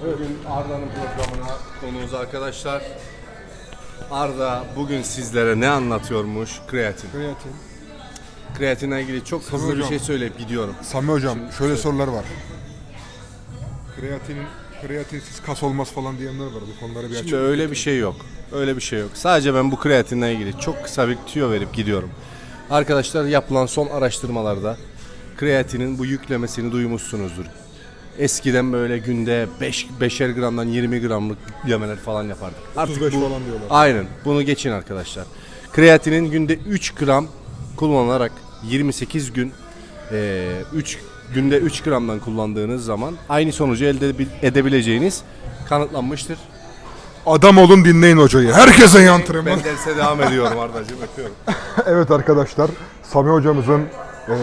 Bugün Arda'nın programına konuğumuz arkadaşlar. Arda bugün sizlere ne anlatıyormuş? Kreatin. Kreatin. Kreatinle ilgili çok hızlı bir hocam. şey söyleyip gidiyorum. Sami hocam şöyle sorular var. Kreatinin kreatinsiz kas olmaz falan diyenler var. Bu konuları bir Şimdi açık. öyle bir şey yok. Öyle bir şey yok. Sadece ben bu kreatinle ilgili çok kısa bir tüyo verip gidiyorum. Arkadaşlar yapılan son araştırmalarda kreatinin bu yüklemesini duymuşsunuzdur. Eskiden böyle günde 5 5'er gramdan 20 gramlık yüklemeler falan yapardık. 35 falan diyorlar. Aynen. Bunu geçin arkadaşlar. Kreatinin günde 3 gram kullanılarak 28 gün eee 3 günde 3 gramdan kullandığınız zaman aynı sonucu elde edebil- edebileceğiniz kanıtlanmıştır. Adam olun dinleyin hocayı. Herkese iyi antrenman. Ben derse devam ediyorum Ardacığım öpüyorum. evet arkadaşlar. Sami hocamızın eee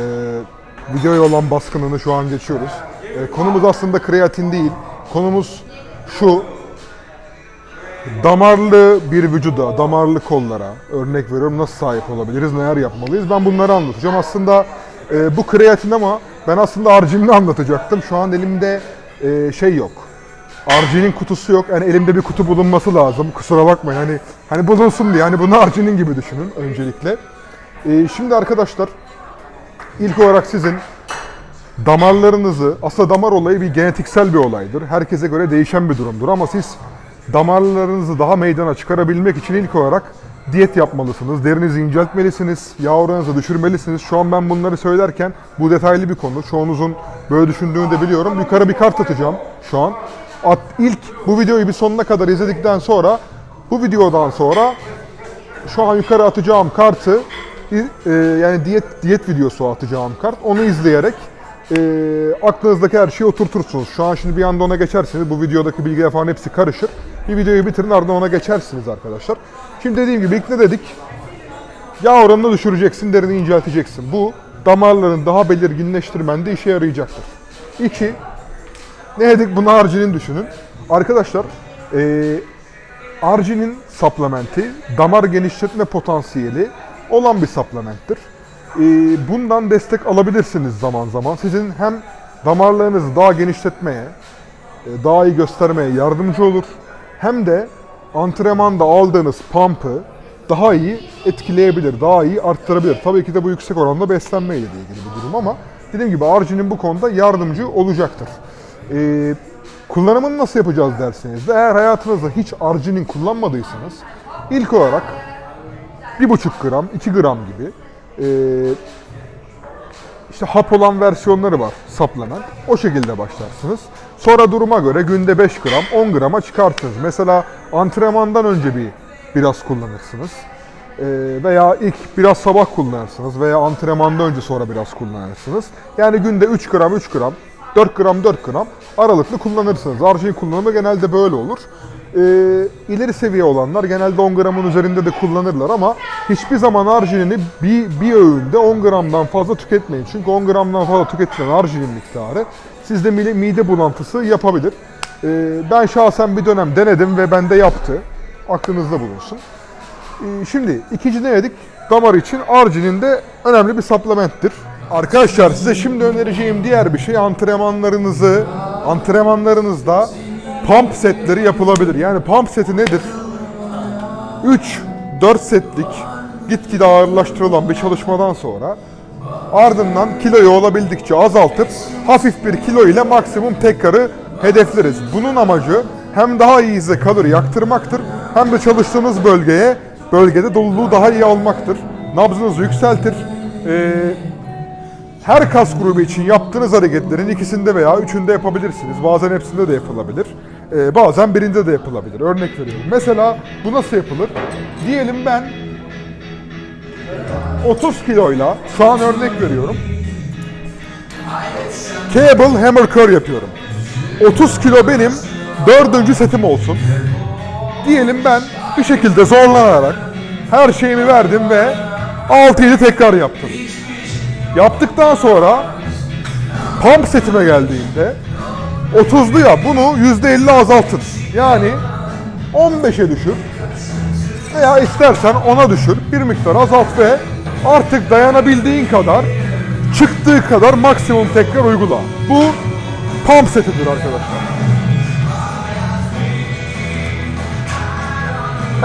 videoya olan baskınını şu an geçiyoruz. Eee, konumuz aslında kreatin değil. Konumuz şu. Damarlı bir vücuda, damarlı kollara örnek veriyorum nasıl sahip olabiliriz, neler yapmalıyız ben bunları anlatacağım. Aslında e, bu kreatin ama ben aslında arginini anlatacaktım. Şu an elimde e, şey yok. Arginin kutusu yok. Yani elimde bir kutu bulunması lazım. Kusura bakmayın. Hani hani bulunsun diye. Hani bunu arginin gibi düşünün öncelikle. E, şimdi arkadaşlar ilk olarak sizin damarlarınızı, aslında damar olayı bir genetiksel bir olaydır. Herkese göre değişen bir durumdur ama siz damarlarınızı daha meydana çıkarabilmek için ilk olarak diyet yapmalısınız. Derinizi inceltmelisiniz, yağ düşürmelisiniz. Şu an ben bunları söylerken bu detaylı bir konu. Çoğunuzun böyle düşündüğünü de biliyorum. Yukarı bir kart atacağım şu an. At, ilk bu videoyu bir sonuna kadar izledikten sonra bu videodan sonra şu an yukarı atacağım kartı e, yani diyet diyet videosu atacağım kart. Onu izleyerek e, aklınızdaki her şeyi oturtursunuz. Şu an şimdi bir anda ona geçersiniz. Bu videodaki bilgiler falan hepsi karışır. Bir videoyu bitirin ardından ona geçersiniz arkadaşlar. Şimdi dediğim gibi ilk ne dedik? Yağ oranını düşüreceksin, derini incelteceksin. Bu damarların daha belirginleştirmende işe yarayacaktır. İki, ne dedik? Bunu harcının düşünün. Arkadaşlar, e, Argin'in supplementi damar genişletme potansiyeli olan bir supplementtir. Ee, bundan destek alabilirsiniz zaman zaman. Sizin hem damarlarınızı daha genişletmeye, e, daha iyi göstermeye yardımcı olur. Hem de antrenmanda aldığınız pump'ı daha iyi etkileyebilir, daha iyi arttırabilir. Tabii ki de bu yüksek oranda beslenme ile ilgili bir durum ama dediğim gibi Argin'in bu konuda yardımcı olacaktır. Ee, kullanımını nasıl yapacağız derseniz de eğer hayatınızda hiç arginin kullanmadıysanız ilk olarak 1,5 gram, 2 gram gibi ee, işte hap olan versiyonları var supplement. O şekilde başlarsınız. Sonra duruma göre günde 5 gram, 10 grama çıkartırsınız. Mesela antrenmandan önce bir biraz kullanırsınız. Ee, veya ilk biraz sabah kullanırsınız veya antrenmandan önce sonra biraz kullanırsınız. Yani günde 3 gram 3 gram, 4 gram 4 gram aralıklı kullanırsınız. Argin kullanımı genelde böyle olur. Ee, ileri seviye olanlar genelde 10 gramın üzerinde de kullanırlar ama hiçbir zaman arginini bir, bir öğünde 10 gramdan fazla tüketmeyin. Çünkü 10 gramdan fazla tüketilen arginin miktarı sizde mide, bulantısı yapabilir. Ee, ben şahsen bir dönem denedim ve bende yaptı. Aklınızda bulunsun. Ee, Şimdi ikinci ne dedik? Damar için arginin de önemli bir supplementtir. Arkadaşlar size şimdi önereceğim diğer bir şey antrenmanlarınızı antrenmanlarınızda pump setleri yapılabilir. Yani pump seti nedir? 3-4 setlik gitgide ağırlaştırılan bir çalışmadan sonra ardından kiloyu olabildiğince azaltıp hafif bir kilo ile maksimum tekrarı hedefleriz. Bunun amacı hem daha iyi size kalori yaktırmaktır hem de çalıştığınız bölgeye bölgede doluluğu daha iyi almaktır. Nabzınızı yükseltir. Ee, her kas grubu için yaptığınız hareketlerin ikisinde veya üçünde yapabilirsiniz. Bazen hepsinde de yapılabilir. Ee, bazen birinde de yapılabilir. Örnek veriyorum. Mesela bu nasıl yapılır? Diyelim ben 30 kiloyla şu an örnek veriyorum. Cable hammer curl yapıyorum. 30 kilo benim dördüncü setim olsun. Diyelim ben bir şekilde zorlanarak her şeyimi verdim ve 6-7 tekrar yaptım. Yaptıktan sonra pump setime geldiğinde 30'lu ya bunu %50 azaltın. Yani 15'e düşür veya istersen 10'a düşür bir miktar azalt ve artık dayanabildiğin kadar çıktığı kadar maksimum tekrar uygula. Bu pump setidir arkadaşlar.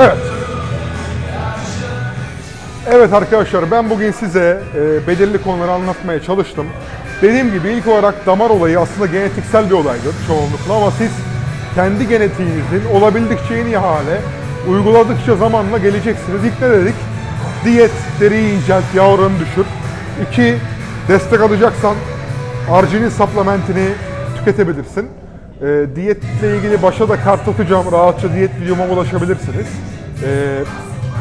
Evet. Evet arkadaşlar ben bugün size e, belirli konuları anlatmaya çalıştım. Dediğim gibi ilk olarak damar olayı aslında genetiksel bir olaydır çoğunlukla ama siz kendi genetiğinizin olabildikçe en iyi hale uyguladıkça zamanla geleceksiniz. İlk ne dedik? Diyet, deriyi incelt, yağ oranı düşür. İki, destek alacaksan arginin supplementini tüketebilirsin. E, diyetle ilgili başa da kart atacağım. Rahatça diyet videoma ulaşabilirsiniz. E,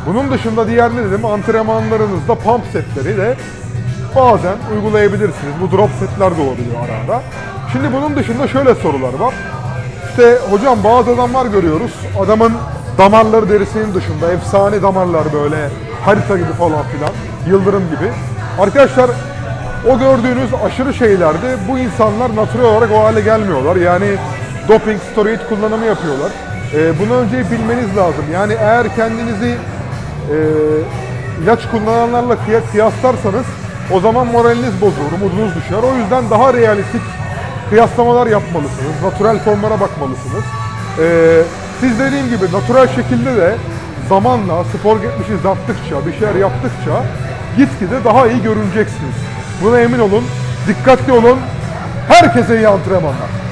bunun dışında diğer ne dedim? Antrenmanlarınızda pump setleri de bazen uygulayabilirsiniz. Bu drop setler de olabiliyor ara ara. Şimdi bunun dışında şöyle sorular var. İşte hocam bazı adamlar görüyoruz. Adamın damarları derisinin dışında efsane damarlar böyle harita gibi falan filan. Yıldırım gibi. Arkadaşlar o gördüğünüz aşırı şeylerde bu insanlar natürel olarak o hale gelmiyorlar. Yani doping, steroid kullanımı yapıyorlar. Ee, bunu önce bilmeniz lazım. Yani eğer kendinizi e, ilaç kullananlarla kıya- kıyaslarsanız o zaman moraliniz bozulur, umudunuz düşer. O yüzden daha realistik kıyaslamalar yapmalısınız. Natürel formlara bakmalısınız. Ee, siz dediğim gibi natürel şekilde de zamanla spor geçmişiniz arttıkça, bir şeyler yaptıkça gitgide daha iyi görüneceksiniz. Buna emin olun. Dikkatli olun. Herkese iyi antrenmanlar.